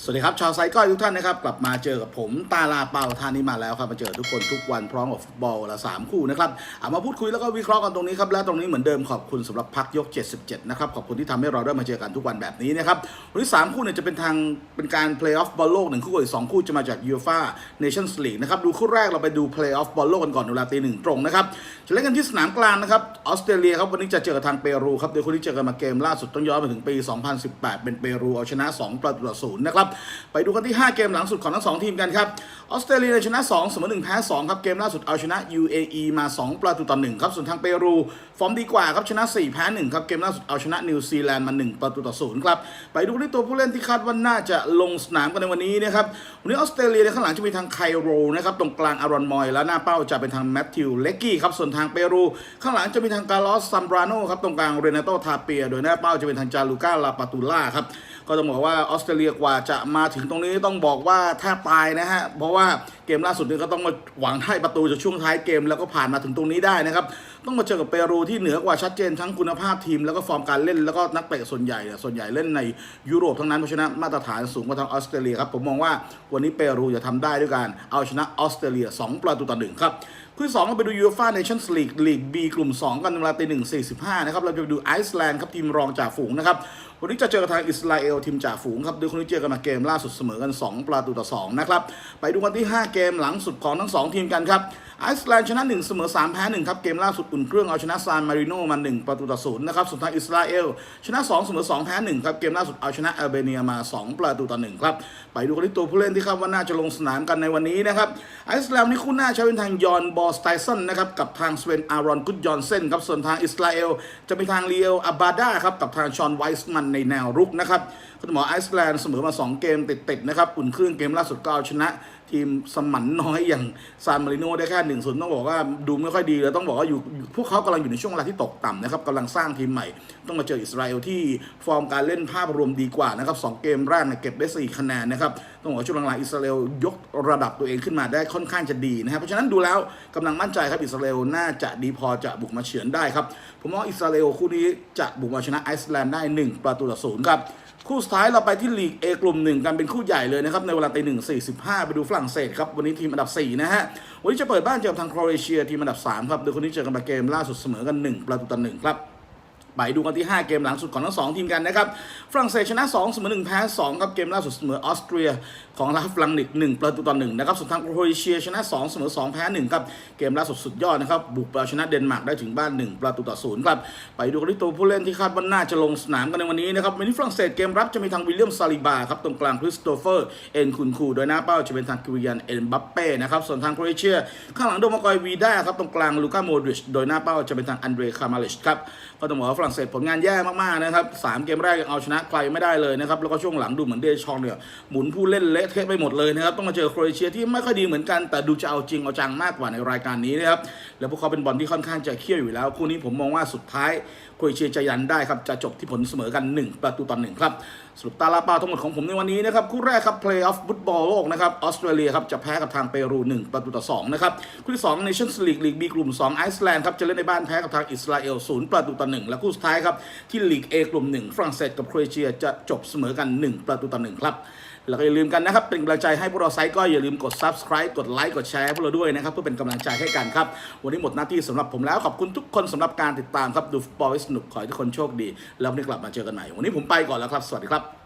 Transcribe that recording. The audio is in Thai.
สวัสดีครับ ชาวไซก้อยทุกท่านนะครับ กลับมาเจอกับผมตาลาเปาท่านนี้มาแล้วครับ มาเจอทุกคนทุกวันพร้อมกับฟุตบอลละสามคู่นะครับเอามาพูดคุยแล้วก็วิเคราะห์กันตรงนี้ครับ และตรงนี้เหมือนเดิมขอบคุณสำหรับพักยก 77 นะครับ ขอบคุณที่ทำให้เราได้มาเจอกันทุกวันแบบนี้นะครับวันที่สามคู่เนี่ยจะเป็นทางเป็นการเพลย์ออฟบอลโลกหนึ่งคู่อีกสองคู่จะมาจากยูฟ่าเนชั่นส์ลีกนะครับดูคู่แรกเราไปดูเพลย์ออฟบอลโลกกันก่อนเวลาตีหนึ่งตรงนะครับจะเล่นกันที่สนามกลางนะครับออสเตรเลียครับวันนี้จะเจอกับทางเปรูครับโดยคู่ที่เจอกันมาเกมล่าสุดต้องย้อนไปถึงปี 2018 เป็นเปรูเอาชนะ 2 ประตูต่อศูนย์นะครับไปดูกันที่ 5 เกมหลังสุดของทั้ง 2 ทีมกันครับ ออสเตรเลียชนะ2เสมอ1แพ้2ครับ เกมล่าสุดเอาชนะ UAE มา 2 ประตูต่อ1ครับ ส่วนทางเปรู ฟอร์มดีกว่าครับ ชนะ4แพ้1ครับ เกมล่าสุดเอาชนะนิวซีแลนด์มา 1 ประตูต่อ0ครับ ไปดูที่ตัวผู้เล่นที่คาดว่าน่าจะลงสนามกันในวันนี้นะครับ วันนี้ออสเตรเลียในข้างหลังจะมีทางไคโรนะครับ ตรงกลางอารอนมอย แล้วหน้าเป้าจะเป็นทางแมตติวเลกกี้ครับ ส่วนทางเปรู ข้างหลังจะมีทางกาลอสซัมบราโนครับ ตรงกลางเรเนโตทาเปีย โดยหน้าเป้าจะเป็นทางจาลูก้าลาปาตูล่าครับ ก็ต้องบอกว่าออสเตรเลียกว่าจะมาถึงตรงนี้ต้องบอกว่าแทบตายนะฮะเพราะว่า มล่าสุดนี้ก็ต้องมาหวังให้ประตูจากช่วงท้ายเกมแล้วก็ผ่านมาถึงตรงนี้ได้นะครับ ต้องมาเจอกับเปรูที่เหนือกว่าชัดเจนทั้งคุณภาพทีม แล้วก็ฟอร์มการเล่นแล้วก็นักเตะส่วนใหญ่ ส่วนใหญ่เล่นในยุโรปทั้งนั้นเพราะฉะนั้นมาตรฐานสูงกว่าทางออสเตรเลียครับผมมองว่าวันนี้เปรูจะทำได้ด้วยการเอาชนะออสเตรเลีย 2 ประตูต่อหนึ่งครับคู่สองเราไปดูยูฟ่าเนชั่นส์ลีกลีกบีกลุ่ม 2 กันเวลาตีหนึ่งสี่สิบห้านะครับเราจะไปดูไอซ์แลนด์ครับทีมรองจ่าฝูงนะครับวันนี้จะเจอกับทางอิสราเอลทีมจ่าฝูงครับโดยคนที่เจอกันมาเกมล่าสุดเสมอกัน 2 ประตูต่อ2นะครับไปดูกันที่ 5 เกมมหลังสุดของทั้ง 2 ทีมกันครับไอซ์แลนด์ชนะ 1 เสมอ 3 แพ้ 1 ครับ เกมล่าสุดอุ่นเครื่องเอาชนะซานมาริโนมา 1 ประตูต่อ0นะครับส่วนทางอิสราเอล ชนะ 2 เสมอ 2 แพ้ 1 ครับ เกมล่าสุดเอาชนะอัลเบเนียมา 2 ประตูต่อ 1 ครับ ไปดูกันที่ตัวผู้เล่นที่คาดว่าน่าจะลงสนามกันในวันนี้นะครับไอซ์แลนด์นี่คู่หน้าใช้เป็นทางยอนบอสไตสันนะครับกับทางสเวนอารอนกุดยอนเซนครับส่วนทางอิสราเอล จะเป็นทางเลียวอาบาดาครับกับทางชอนไวส์มันในแนวรุกนะครับ คุณหมอไอซ์แลนด์เสมอมา 2 เกมติดๆนะครับอุ่นเครื่องเกมล่าสุดก็เอาชนะ ทีมสมันน้อยอย่างซานมาริโนได้แค่หนึ่งศูนย์ต้องบอกว่าดูไม่ค่อยดีเลยต้องบอกว่าอยู่พวกเขากำลังอยู่ในช่วงเวลาที่ตกต่ำนะครับกำลังสร้างทีมใหม่ ต้องมาเจออิสราเอลที่ฟอร์มการเล่นภาพรวมดีกว่านะครับสองเกมแรกเนี่ยเก็บได้ 4 คะแนนนะครับต้องบอกว่าช่วงหลังๆอิสราเอลยกระดับตัวเองขึ้นมาได้ค่อนข้างจะดีนะครับเพราะฉะนั้นดูแล้วกำลังมั่นใจครับอิสราเอลน่าจะดีพอจะบุกมาเฉือนได้ครับผมว่าอิสราเอลคู่นี้จะบุกมาชนะไอซ์แลนด์ได้ 1 ประตูต่อศูนย์ครับ คู่สุดท้ายเราไปที่ลีก A กลุ่มหนึ่งกันเป็นคู่ใหญ่เลยนะครับในเวลาตีหนึ่งสี่สิบห้าไปดูฝรั่งเศสครับวันนี้ทีมอันดับสี่นะฮะวันนี้จะเปิดบ้านเจอกับทางโครเอเชียทีมอันดับสามครับโดยคนนี้เจอกันมาเกมล่าสุดเสมอกันหนึ่งประตูต่อหนึ่งครับ ไปดูกันที่ 5 เกมหลังสุดของทั้ง 2 ทีมกันนะครับ ฝรั่งเศสชนะ2เสมอ1แพ้2ครับเกมล่าสุดเสมอออสเตรียของลาฟลังนิก1ประตูต่อ1นะครับส่วนทางโครเอเชียชนะ2เสมอ2แพ้1ครับเกมล่าสุดสุดยอดนะครับบุกไปเอาชนะเดนมาร์กได้ถึงบ้าน 1 ประตูต่อ0ครับไปดูกันที่ตัวผู้เล่นที่คาดว่าน่าจะลงสนามกันในวันนี้นะครับวันนี้ฝรั่งเศสเกมรับจะมีทางวิลเลียมซาลิบาครับตรงกลางคริสโตเฟอร์เอ็นคุนคูโดยหน้าเป้าจะเป็นทางกิวิยันเอ็นบัปเป้นะครับส่วนทางโครเอเชียข้างหลังโดมากอยวีด้าครับตรงกลางลูก้าโมดริชโดยหน้าเป้าจะเป็นทางอันเดรคามาลิชครับก็ต้องบอกว่ารั่งเศสผลงานแย่มากๆนะครับสามเกมแรกยังเอาชนะใครไม่ได้เลยนะครับแล้วก็ช่วงหลังดูเหมือนเดชองเนี่ยหมุนผู้เล่นเละเทะไปหมดเลยนะครับต้องมาเจอโครเอเชียที่ไม่ค่อยดีเหมือนกันแต่ดูจะเอาจริงเอาจังมากกว่าในรายการนี้นะครับแล้วพวกเขาเป็นบอลที่ค่อนข้างจะเขี้ยวอยู่แล้วคู่นี้ผมมองว่าสุดท้ายโครเอเชียจะยันได้ครับจะจบที่ผลเสมอกัน 1 ประตูต่อหนึ่งครับสรุปตาลาปาทั้งหมดของผมในวันนี้นะครับคู่แรกครับ Play of Football โลกนะครับออสเตรเลียครับจะแพ้กับทางเปรู 1 ประตูต่อ2นะครับคู่ที่2 Nations League ลีก B กลุ่ม 2 ไอซ์แลนด์ครับจะเล่นในบ้านแพ้กับทางอิสราเอล0ประตูต่อ1และคู่สุดท้ายครับ ที่ลีก A กลุ่ม1ฝรั่งเศสกับโครเอเชียจะจบเสมอกัน 1 ประตูต่อ1ครับแล้วก็อย่าลืมกันนะครับ เป็นกำลังใจให้พวกเราไซต์ก็อย่าลืมกด subscribe กดไลค์กดแชร์พวกเราด้วยนะครับ เพื่อเป็นกำลังใจให้กันครับ วันนี้หมดหน้าที่สำหรับผมแล้ว ขอบคุณทุกคนสำหรับการติดตามครับ ดูฟุตบอลสนุกขอให้ทุกคนโชคดี แล้ววันนี้กลับมาเจอกันใหม่ วันนี้ผมไปก่อนแล้วครับ สวัสดีครับ